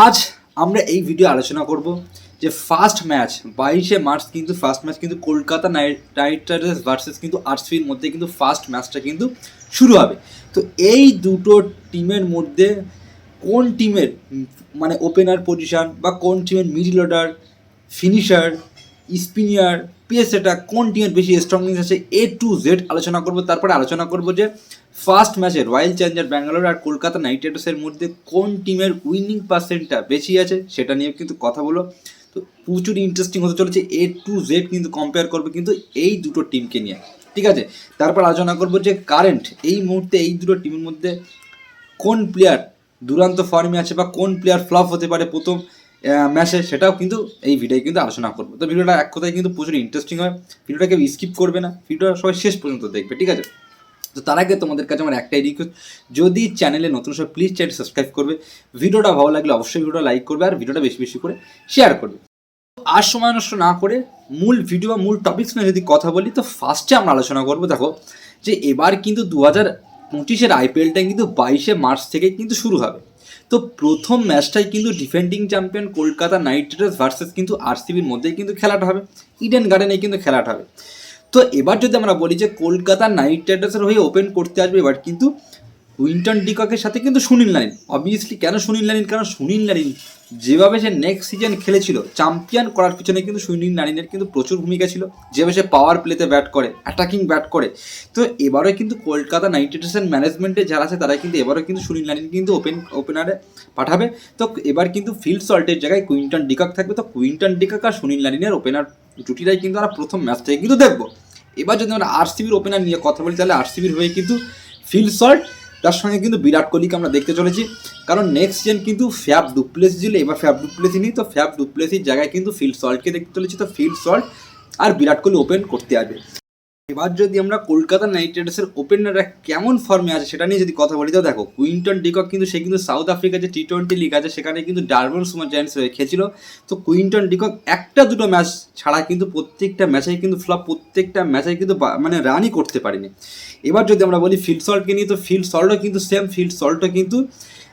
আজ আমরা এই ভিডিও আলোচনা করব যে ফার্স্ট ম্যাচ বাইশে মার্চ কিন্তু ফার্স্ট ম্যাচ কিন্তু Kolkata Knight Knight Riders versus কিন্তু আর্টসফির মধ্যে কিন্তু ফার্স্ট ম্যাচটা কিন্তু শুরু হবে। তো এই দুটো টিমের মধ্যে কোন টিমের মানে ওপেনার পজিশন বা কোন টিমের middle order finisher spinner pace এটা কোন টিমের বেশি স্ট্রংনেস আছে এ টু জেড আলোচনা করব, তারপরে আলোচনা করব যে ফার্স্ট ম্যাচে রয়্যাল চ্যালেঞ্জার ব্যাঙ্গালোর আর কলকাতা নাইট রাইডার্সের মধ্যে কোন টিমের উইনিং পার্সেন্টটা বেশি আছে, সেটা নিয়ে কিন্তু কথা বলো। তো প্রচুর ইন্টারেস্টিং হতে চলেছে এ টু জেড কিন্তু কম্পেয়ার করবে কিন্তু এই দুটো টিমকে নিয়ে। ঠিক আছে? তারপর আলোচনা করব যে কারেন্ট এই মুহূর্তে এই দুটো টিমের মধ্যে কোন প্লেয়ার দুরান্ত ফর্মে আছে বা কোন প্লেয়ার ফ্লপ হতে পারে প্রথম ম্যাচে সেটাও কিন্তু এই ভিডিওয় কিন্তু আলোচনা করব। তো ভিডিওটা এক কথায় কিন্তু প্রচুর ইন্টারেস্টিং হয়। ভিডিওটা কেউ স্কিপ করবে না। ভিডিওটা সবাই শেষ পর্যন্ত দেখবে, ঠিক আছে? তো তার আগে তোমাদের কাছে আমার একটাই রিকোয়েস্ট যদি চ্যানেলে নতুন সব প্লিজ চ্যানেল সাবস্ক্রাইব করবে। ভিডিওটা ভালো লাগলে অবশ্যই ভিডিওটা লাইক করবে আর ভিডিওটা বেশি বেশি করে শেয়ার করবে। আর সময় নষ্ট না করে মূল ভিডিও বা মূল টপিক্স নিয়ে যদি কথা বলি, তো ফার্স্টে আমরা আলোচনা করব, দেখো, যে এবার কিন্তু দু হাজার পঁচিশের আইপিএলটা কিন্তু বাইশে মার্চ থেকে কিন্তু শুরু হবে। তো প্রথম ম্যাচটাই কিন্তু defending champion Kolkata Knight Riders versus কিন্তু আরসিবির মধ্যেই কিন্তু খেলাটা হবে। ইডেন গার্ডেনে কিন্তু খেলাটা হবে। তো এবার যদি আমরা বলি যে কলকাতা নাইট রাইডার্সের হয়ে ওপেন করতে আসবে, এবার কিন্তু উইন্টন ডিককের সাথে কিন্তু সুনীল নারিন। অবভিয়াসলি কেন সুনীল নারিন? কারণ সুনীল নারিন যেভাবে সে নেক্সট সিজন খেলেছিল চ্যাম্পিয়ন করার পিছনে কিন্তু সুনীল নারিনের কিন্তু প্রচুর ভূমিকা ছিল। যেভাবে সে পাওয়ার প্লেতে ব্যাট করে অ্যাটাকিং ব্যাট করে। তো এবারও কিন্তু কলকাতা নাইট রাইডার্সের ম্যানেজমেন্টে যারা আছে তারা কিন্তু এবারও কিন্তু সুনীল নারিন কিন্তু ওপেন ওপেনারে পাঠাবে। তো এবার কিন্তু ফিল্ড সল্টের জায়গায় কুইন্টন ডিকক থাকবে। তো কুইন্টন ডিকক আর সুনীল নারিনের ওপেনার জুটিটাই কিন্তু আমরা প্রথম ম্যাচ থেকে কিন্তু দেখব। এবার যদি আমরা আরসিবির ওপেনার নিয়ে কথা বলি, তাহলে আরসিবির হয়ে কিন্তু ফিল সল্ট তার সঙ্গে কিন্তু বিরাট কোহলিকে আমরা দেখতে চলেছি। কারণ নেক্সট জেন কিন্তু ফ্যাব ডুপ্লেসি ছিল এবার ফ্যাব ডুপ্লেসি নেই, তো ফ্যাব ডুপ্লেসির জায়গায় কিন্তু ফিল্ড সল্টকে দেখতে চলেছি, তো ফিল্ড সল্ট আর বিরাট কোহলি ওপেন করতে আসবে। এবার যদি আমরা কলকাতা নাইট রাইডার্সের ওপেনাররা কেমন ফর্মে আছে সেটা নিয়ে যদি কথা বলি, তো দেখো, কুইন্টন ডিকক কিন্তু সে কিন্তু সাউথ আফ্রিকার যে টি টোয়েন্টি লিগ আছে, সেখানে কিন্তু ডারবন সুমার জায়ান্টস হয়ে খেলেছিল। তো কুইন্টন ডিকক একটা দুটো ম্যাচ ছাড়া কিন্তু প্রত্যেকটা ম্যাচেই কিন্তু ফ্লপ প্রত্যেকটা ম্যাচে কিন্তু মানে রানই করতে পারেনি। এবার যদি আমরা বলি ফিল্ড সল্টকে নিয়ে, তো ফিল্ড সল্টও কিন্তু সেম ফিল্ড সল্টও কিন্তু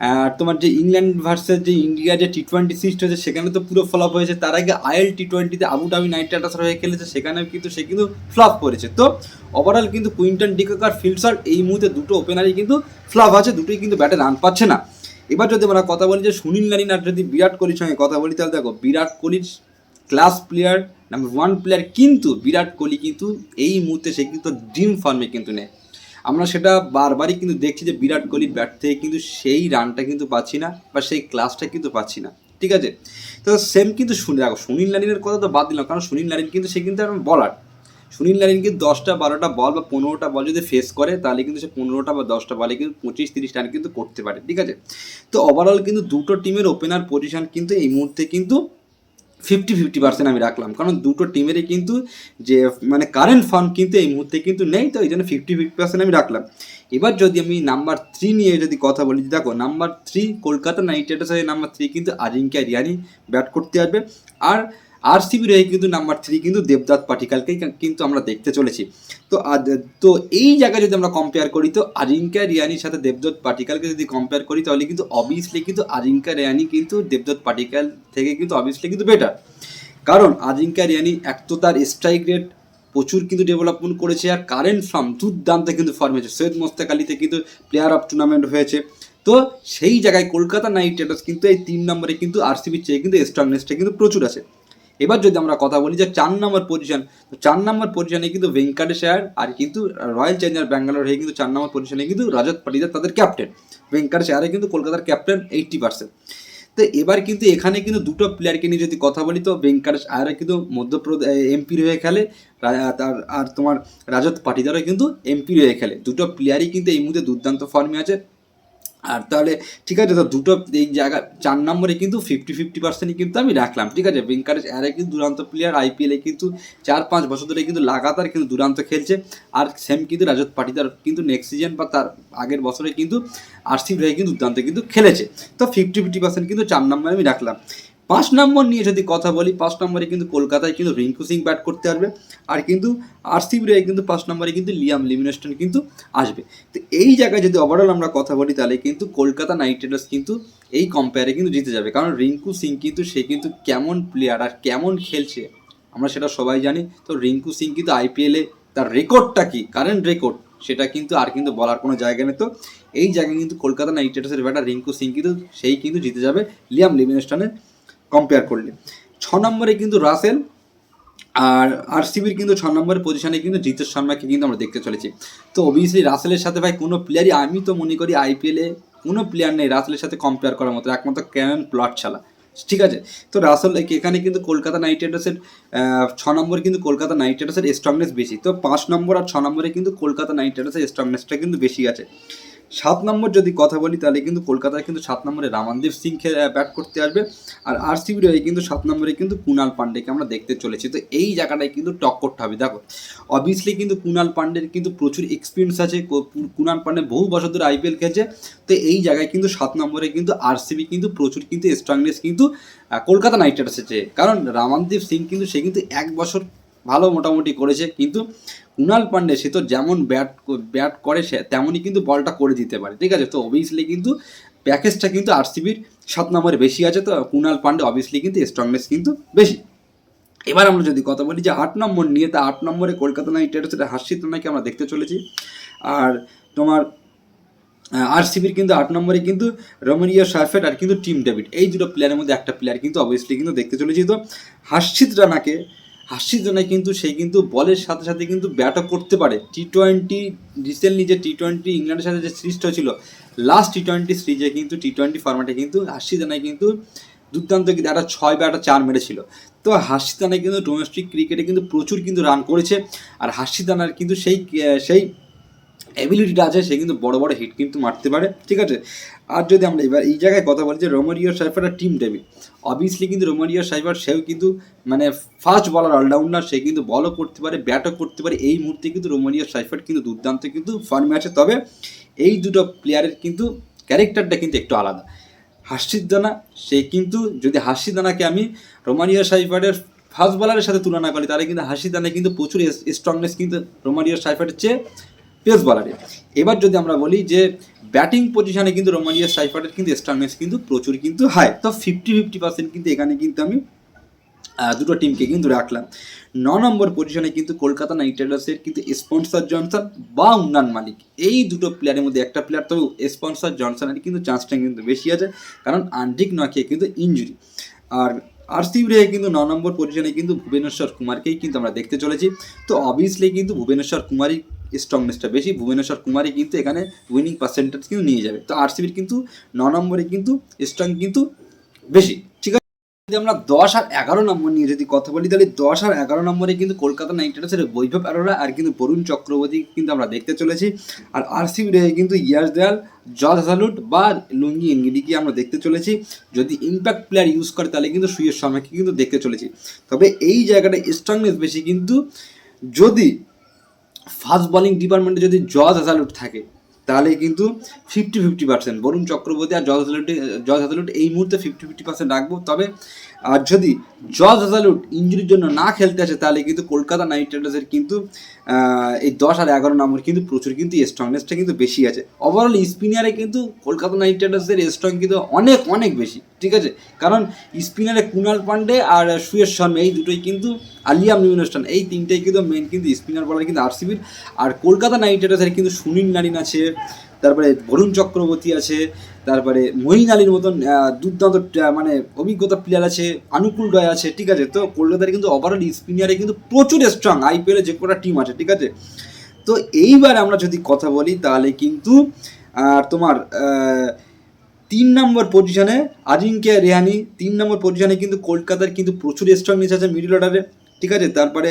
আর তোমার যে ইংল্যান্ড ভার্সেস যে ইন্ডিয়া যে টি টোয়েন্টি সিরিজ হয়েছে, সেখানে তো পুরো ফ্লপ হয়েছে। তার আগে আইএল টি টোয়েন্টিতে আবুধাবি নাইট রাইডার্স হয়ে খেলেছে, সেখানেও কিন্তু সে কিন্তু ফ্লপ করেছে। তো ওভারঅল কিন্তু কুইন্টন ডিকক আর ফিল্ড সল্ট এই মুহূর্তে দুটো ওপেনারই কিন্তু ফ্লপ আছে, দুটোই কিন্তু ব্যাটে রান পাচ্ছে না। এবার যদি আমরা কথা বলি যে সুনীল নারিন আর যদি বিরাট কোহলির সঙ্গে কথা বলি, তাহলে দেখো, বিরাট কোহলির class player number one player কিন্তু বিরাট কোহলি কিন্তু এই মুহূর্তে সে কিন্তু ড্রিম ফর্মে কিন্তু নেই আমরা সেটা বারবারই কিন্তু দেখছি যে বিরাট কোহলির ব্যাট থেকে কিন্তু সেই রানটা কিন্তু পাচ্ছি না বা সেই ক্লাসটা কিন্তু পাচ্ছি না। ঠিক আছে? তো সেম কিন্তু শুনে দেখো সুনীল নারিনের কথা তো বাদ দিলাম, কারণ সুনীল নারিন কিন্তু সে কিন্তু একটা বলার সুনীল নারিন কিন্তু দশটা, বারোটা বল বা পনেরোটা বল যদি ফেস করে, তাহলে কিন্তু সে পনেরোটা বা দশটা বলে কিন্তু পঁচিশ, তিরিশ রান কিন্তু করতে পারে। ঠিক আছে? তো ওভারঅল কিন্তু দুটো টিমের ওপেনার পজিশন কিন্তু এই মুহূর্তে কিন্তু ফিফটি ফিফটি পার্সেন্ট আমি রাখলাম। কারণ দুটো টিমেরই কিন্তু যে মানে কারেন্ট ফর্ম কিন্তু এই মুহূর্তে কিন্তু নেই, তো এই জন্য ফিফটি ফিফটি পার্সেন্ট আমি রাখলাম। এবার যদি আমি নাম্বার থ্রি নিয়ে যদি কথা বলি দেখো নাম্বার থ্রি কলকাতা নাইট রাইডার্সের নাম্বার থ্রি কিন্তু আজিঙ্কা রিয়ানি ব্যাট করতে আসবে। আর আরসিবি রয়ে কিন্তু নাম্বার থ্রি কিন্তু দেবদাত পাটিকালকেই কিন্তু আমরা দেখতে চলেছি। তো তো এই জায়গায় যদি আমরা কম্পেয়ার করি, তো আজিঙ্কা রিয়ানির সাথে দেবদত্ত পাটিকালকে যদি কম্পেয়ার করি, তাহলে কিন্তু অবভিয়াসলি কিন্তু আজিঙ্কা রিয়ানি কিন্তু দেবদত্ত পাটিকাল থেকে কিন্তু অবভিয়াসলি কিন্তু বেটার কারণ আজিঙ্কা রিয়ানি এক তো তার স্ট্রাইক রেট প্রচুর কিন্তু ডেভেলপমেন্ট করেছে, আর কারেন্ট ফর্ম দুর্দান্ত কিন্তু ফর্ম হয়েছে। সৈয়দ মোস্তাক আলীতে কিন্তু প্লেয়ার অফ টুর্নামেন্ট হয়েছে। তো সেই জায়গায় কলকাতা নাইট রাইডার্স কিন্তু এই তিন নম্বরে কিন্তু আরসিবির চেয়ে কিন্তু স্ট্রংনেসটা কিন্তু প্রচুর আছে। এবার যদি আমরা কথা বলি যে চার নম্বর পজিশন তো চার নম্বর পজিশনে কিন্তু ভেঙ্কটেশ আয়ার আর কিন্তু রয়্যাল চ্যালেঞ্জার ব্যাঙ্গালোর হয়ে কিন্তু চার নম্বর পজিশনে কিন্তু রজত পাটিদার তাদের ক্যাপ্টেন ভেঙ্কটেশ আয়ারে কিন্তু কলকাতার ক্যাপ্টেন এইটটি পার্সেন্ট তো এবার কিন্তু এখানে কিন্তু দুটো প্লেয়ারকে নিয়ে যদি কথা বলি, তো ভেঙ্কটেশ আয়ারে কিন্তু মধ্যপ্রদেশ এমপির হয়ে খেলে তার, আর তোমার রাজত পাটিদারও কিন্তু এমপির হয়ে খেলে। দুটো প্লেয়ারই কিন্তু এই মুহূর্তে দুর্দান্ত ফর্মে আছে। আর তাহলে ঠিক আছে, তো দুটো এই জায়গা, চার নম্বরে কিন্তু ফিফটি ফিফটি পার্সেন্টই কিন্তু আমি রাখলাম, ঠিক আছে? ভেঙ্কারেশ আরে কিন্তু দুরান্ত প্লেয়ার আইপিএলে কিন্তু চার পাঁচ বছর ধরে কিন্তু লাগাতার কিন্তু দুরান্ত খেলছে। আর সেম কিন্তু রাজত পাটিদার কিন্তু নেক্সট সিজন বা তার আগের বছরে কিন্তু আরসিবি রায় কিন্তু দুর্দান্ত কিন্তু খেলেছে। তো ফিফটি ফিফটি পার্সেন্ট কিন্তু চার নম্বরে আমি রাখলাম। পাঁচ নম্বর নিয়ে যদি কথা বলি, পাঁচ নম্বরে কিন্তু কলকাতায় কিন্তু রিঙ্কু সিং ব্যাট করতে পারবে আর কিন্তু আরসিবি রয়ে কিন্তু পাঁচ নম্বরে কিন্তু লিয়াম লিমিনেস্টন কিন্তু আসবে। তো এই জায়গায় যদি ওভারঅল আমরা কথা বলি, তাহলে কিন্তু কলকাতা নাইট রাইডার্স কিন্তু এই কম্পেয়ারে কিন্তু জিতে যাবে। কারণ রিঙ্কু সিং কিন্তু, সে কিন্তু কেমন প্লেয়ার আর কেমন খেলছে, আমরা সেটা সবাই জানি। তো রিঙ্কু সিং কিন্তু আইপিএলে তার রেকর্ডটা কি? কারেন্ট রেকর্ড সেটা কিন্তু আর কিন্তু বলার কোনো জায়গা নেই। তো এই জায়গায় কিন্তু কলকাতা নাইট রাইডার্সের ব্যাটার রিঙ্কু সিং কিন্তু, সেই কিন্তু জিতে যাবে লিয়াম লিভিনস্টনের কম্পেয়ার করলে। ছ নম্বরে কিন্তু রাসেল আর আরসিবির কিন্তু ছ নম্বরের পজিশনে কিন্তু জিতেশ শর্মাকে কিন্তু আমরা দেখতে চলেছি। তো অবভিয়াসলি রাসেলের সাথে ভাই কোনো প্লেয়ারই আমি তো মনে করি আইপিএলে কোনো প্লেয়ার নেই রাসেলের সাথে কম্পেয়ার করার মতো, একমাত্র ক্যানন প্লট ছাড়া। ঠিক আছে? তো রাসেল এখানে কিন্তু কলকাতা নাইট রাইডার্সের ছ নম্বরে কিন্তু কলকাতা নাইট রাইডার্সের স্ট্রংনেস বেশি। তো পাঁচ নম্বর আর ছ নম্বরে কিন্তু কলকাতা নাইট রাইডার্সের স্ট্রংনেসটা কিন্তু বেশি আছে। সাত নম্বর যদি কথা বলি, তাহলে কিন্তু কলকাতায় কিন্তু সাত নম্বরে রামানদীপ সিং ব্যাট করতে আসবে। আর আরসিবির হয়ে কিন্তু সাত নম্বরে কিন্তু কুনাল পান্ডেকে আমরা দেখতে চলেছি। তো এই জায়গাটায় কিন্তু টক্করটা হবে। দেখো অবভিয়াসলি কিন্তু কুনাল পান্ডের কিন্তু প্রচুর এক্সপিরিয়েন্স আছে। কো- কুনাল পান্ডে বহু বছর ধরে আইপিএল খেলছে। তো এই জায়গায় কিন্তু সাত নম্বরে কিন্তু আরসিবি কিন্তু প্রচুর কিন্তু স্ট্রংনেস কিন্তু কলকাতা নাইট রাইডার্সের চেয়ে কারণ রামানদীপ সিং কিন্তু, সে কিন্তু এক বছর ভালো মোটামুটি করেছে, কিন্তু কুনাল পান্ডে সে তো যেমন ব্যাট ব্যাট করে সে তেমনই কিন্তু বলটা করে দিতে পারে, ঠিক আছে? তো অবভিয়াসলি কিন্তু প্যাকেজটা কিন্তু আরসিবির সাত নম্বরে বেশি আছে, তো কুনাল পান্ডে অবভিয়াসলি কিন্তু স্ট্রংনেস কিন্তু বেশি। এবার আমরা যদি কথা বলি যে আট নম্বর নিয়ে, তা আট নম্বরে কলকাতা নাইট রাইডার্সের হাসিত রানাকে আমরা দেখতে চলেছি। আর তোমার আরসিবির কিন্তু আট নম্বরে কিন্তু রোমানিয়া সার্ফেট আর কিন্তু টিম ডেভিড, এই দুটো প্লেয়ারের মধ্যে একটা প্লেয়ার কিন্তু অবভিয়াসলি কিন্তু দেখতে চলেছি। তো হাসিত রানাকে হাসিত জন্য কিন্তু সে কিন্তু বলের সাথে সাথে কিন্তু ব্যাটও করতে পারে। টি টোয়েন্টি রিসেন্টলি যে টি টোয়েন্টি ইংল্যান্ডের সাথে যে সিরিজটা ছিল লাস্ট টি টোয়েন্টি সিরিজে কিন্তু টি টোয়েন্টি ফর্ম্যাটে কিন্তু হাসি রানায় কিন্তু দুর্দান্ত কিন্তু একটা ছয় বা একটা চার মেরেছিল। তো হাসিত রানা কিন্তু ডোমেস্টিক ক্রিকেটে কিন্তু প্রচুর কিন্তু রান করেছে। আর হাসিদানার কিন্তু সেই সেই অ্যাবিলিটিটা আছে, সে কিন্তু বড় বড় হিট কিন্তু মারতে পারে, ঠিক আছে? আর যদি আমরা এবার এই জায়গায় কথা বলি যে রোমারিও সাইফার আর টিম ডেভিড অবভিয়াসলি কিন্তু রোমারিও সাইফার সেও কিন্তু মানে ফার্স্ট বলার অলরাউন্ডার সে কিন্তু বলও করতে পারে ব্যাটও করতে পারে, এই মুহূর্তে কিন্তু রোমারিও সাইফার কিন্তু দুর্দান্ত কিন্তু ফর্মে আছে। তবে এই দুটো প্লেয়ারের কিন্তু ক্যারেক্টারটা কিন্তু একটু আলাদা। হাসিদ দানা সে কিন্তু যদি হাসিদ দানাকে আমি রোমানিয়া সাইফারের ফার্স্ট বলারের সাথে তুলনা করি, তাহলে কিন্তু হাসিদ দানা কিন্তু প্রচুর স্ট্রংনেস কিন্তু রোমানিয়া সাইফারের চেয়ে পেস বলারে এবার যদি আমরা বলি যে ব্যাটিং পজিশনে কিন্তু রোমানিয়া সাইফারের কিন্তু স্ট্রংনেস কিন্তু প্রচুর কিন্তু হাই তো ফিফটি ফিফটি পার্সেন্ট কিন্তু এখানে কিন্তু আমি দুটো টিমকে কিন্তু রাখলাম। ন নম্বর পজিশনে কিন্তু কলকাতা নাইট রাইডার্সের কিন্তু স্পন্সর জনসন বা উন্নয়ন মালিক। এই দুটো প্লেয়ারের মধ্যে একটা প্লেয়ার তবে স্পন্সর জনসনের কিন্তু চান্সটা কিন্তু বেশি আছে, কারণ আন্টিক নকে কিন্তু ইঞ্জুরি আর আরসিবি রে কিন্তু ন নম্বর পজিশনে কিন্তু ভুবনেশ্বর কুমারকেই কিন্তু আমরা দেখতে চলেছি। তো অবভিয়াসলি কিন্তু ভুবনেশ্বর কুমারই স্ট্রংনেসটা বেশি। ভুবনেশ্বর কুমারই কিন্তু এখানে উইনিং পার্সেন্টেজ কিন্তু নিয়ে যাবে। তো আরসিবির কিন্তু ন নম্বরে কিন্তু স্ট্রং কিন্তু বেশি। ঠিক আছে? যদি আমরা দশ আর এগারো নম্বর নিয়ে যদি কথা বলি, তাহলে দশ আর এগারো নম্বরে কিন্তু কলকাতা নাইট রাইডার্সের বৈভব অরোরা আর কিন্তু বরুণ চক্রবর্তী কিন্তু আমরা দেখতে চলেছি। আর আরসিবি রে কিন্তু ইয়াস দেয়াল, জজ হাসালুট বা লুঙ্গি ইনগিডিকে আমরা দেখতে চলেছি। যদি ইম্প্যাক্ট প্লেয়ার ইউজ করে, তাহলে কিন্তু সুয়েশ শর্মাকে কিন্তু দেখতে চলেছি। তবে এই জায়গাটা স্ট্রংনেস বেশি কিন্তু যদি ফাস্ট বোলিং ডিপার্টমেন্টে যদি জজ হাসালুট থাকে, তাহলে কিন্তু fifty fifty percent Varun Chakravarthy আর জজ হাসালুট জজ হাসালুট এই মুহূর্তে ফিফটি ফিফটি পার্সেন্ট রাখব। তবে, আর যদি জজ হাসালুট ইঞ্জুরির জন্য না খেলতে আসে, তাহলে কিন্তু কলকাতা নাইট রাইডার্সের কিন্তু এই দশ আর এগারো নম্বর কিন্তু প্রচুর কিন্তু স্ট্রংনেসটা কিন্তু বেশি আছে। ওভারঅল স্পিনারে কিন্তু কলকাতা নাইট রাইডার্সের স্ট্রং কিন্তু অনেক অনেক বেশি। ঠিক আছে? কারণ স্পিনারে কুনাল পান্ডে আর সুয়েশ শর্মা, এই দুটোই কিন্তু আলিয়াম নিউনস্টান এই তিনটেই কিন্তু মেন কিন্তু স্পিনার বলার কিন্তু আরসিবির আর কলকাতা নাইট রাইডার্সের কিন্তু সুনীল নারিন আছে, তারপরে বরুণ চক্রবর্তী আছে, তারপরে মহিন আলীর মতন দুর্দান্ত মানে অভিজ্ঞতা প্লেয়ার আছে, আনুকূল রয় আছে, ঠিক আছে? তো কলকাতার কিন্তু ওভারঅল স্পিনারে কিন্তু প্রচুর স্ট্রং আইপিএলে যে কটা টিম আছে, ঠিক আছে? তো এইবার আমরা যদি কথা বলি, তাহলে কিন্তু তোমার তিন নম্বর পজিশনে আজিঙ্কে রেহানি, তিন নম্বর পজিশনে কিন্তু কলকাতার কিন্তু প্রচুর স্ট্রংনেস আছে মিডল অর্ডারে ঠিক আছে? তারপরে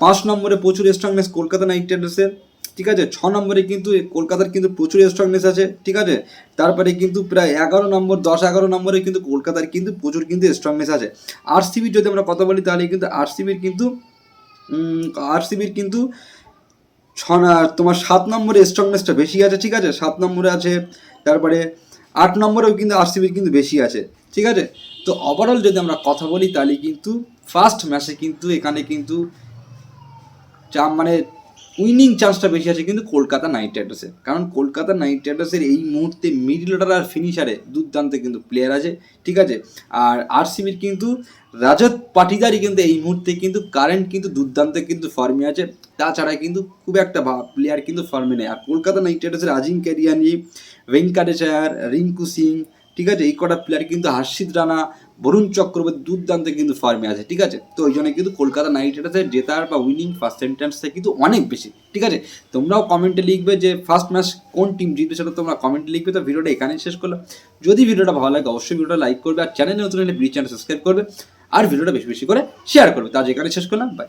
পাঁচ নম্বরে প্রচুর স্ট্রংনেস কলকাতা নাইট রাইডার্সের ঠিক আছে? ছ নম্বরে কিন্তু কলকাতার কিন্তু প্রচুর স্ট্রংনেস আছে, ঠিক আছে? তারপরে কিন্তু প্রায় এগারো নম্বর, দশ এগারো নম্বরে কিন্তু কলকাতার কিন্তু প্রচুর কিন্তু স্ট্রংনেস আছে। আরসিবির যদি আমরা কথা বলি, তাহলে কিন্তু আরসিবির কিন্তু আরসিবির কিন্তু ছ তোমার সাত নম্বরে স্ট্রংনেসটা বেশি আছে, ঠিক আছে? সাত নম্বরে আছে, তারপরে আট নম্বরেও কিন্তু আরসিবির কিন্তু বেশি আছে, ঠিক আছে? তো ওভারঅল যদি আমরা কথা বলি, তাহলে কিন্তু ফার্স্ট ম্যাচে কিন্তু এখানে কিন্তু চা মানে উইনিং চান্সটা বেশি আছে কিন্তু কলকাতা নাইট রাইডার্সের কারণ কলকাতা নাইট রাইডার্সের এই মুহূর্তে মিডল অর্ডার আর ফিনিশারে দুর্দান্ত কিন্তু প্লেয়ার আছে, ঠিক আছে? আর আরসিবির কিন্তু রাজত পাটিদারই কিন্তু এই মুহূর্তে কিন্তু কারেন্ট কিন্তু দুর্দান্ত কিন্তু ফর্মে আছে। তাছাড়া কিন্তু খুব একটা প্লেয়ার কিন্তু ফর্মে নেই। আর কলকাতা নাইট রাইডার্সের আজিম ক্যারিয়ানি ভেঙ্কাটেশায়ার রিঙ্কু সিং, ঠিক আছে? এই কটা প্লেয়ার কিন্তু হর্ষিত রানা, বরুণ চক্রবর্তী দুর্দান্ত কিন্তু ফর্মে আছে, ঠিক আছে? তো ওই জন্য কিন্তু কলকাতা নাইট রাইডার্সের জেতার বা উইনিং ফার্স্ট সেন্টেন্সটা কিন্তু অনেক বেশি, ঠিক আছে? তোমরাও কমেন্টে লিখবে যে ফার্স্ট ম্যাচ কোন টিম জিতবে সেটা তোমরা কমেন্টে লিখবে। তো ভিডিওটা এখানেই শেষ করলাম। যদি ভিডিওটা ভালো লাগে অবশ্যই ভিডিওটা লাইক করবে আর চ্যানেলে নতুন হলে প্লিজ চ্যানেল সাবস্ক্রাইব করবে। আর ভিডিওটা বেশি বেশি করে শেয়ার করবে। তো আজ এখানে শেষ করলাম। বাই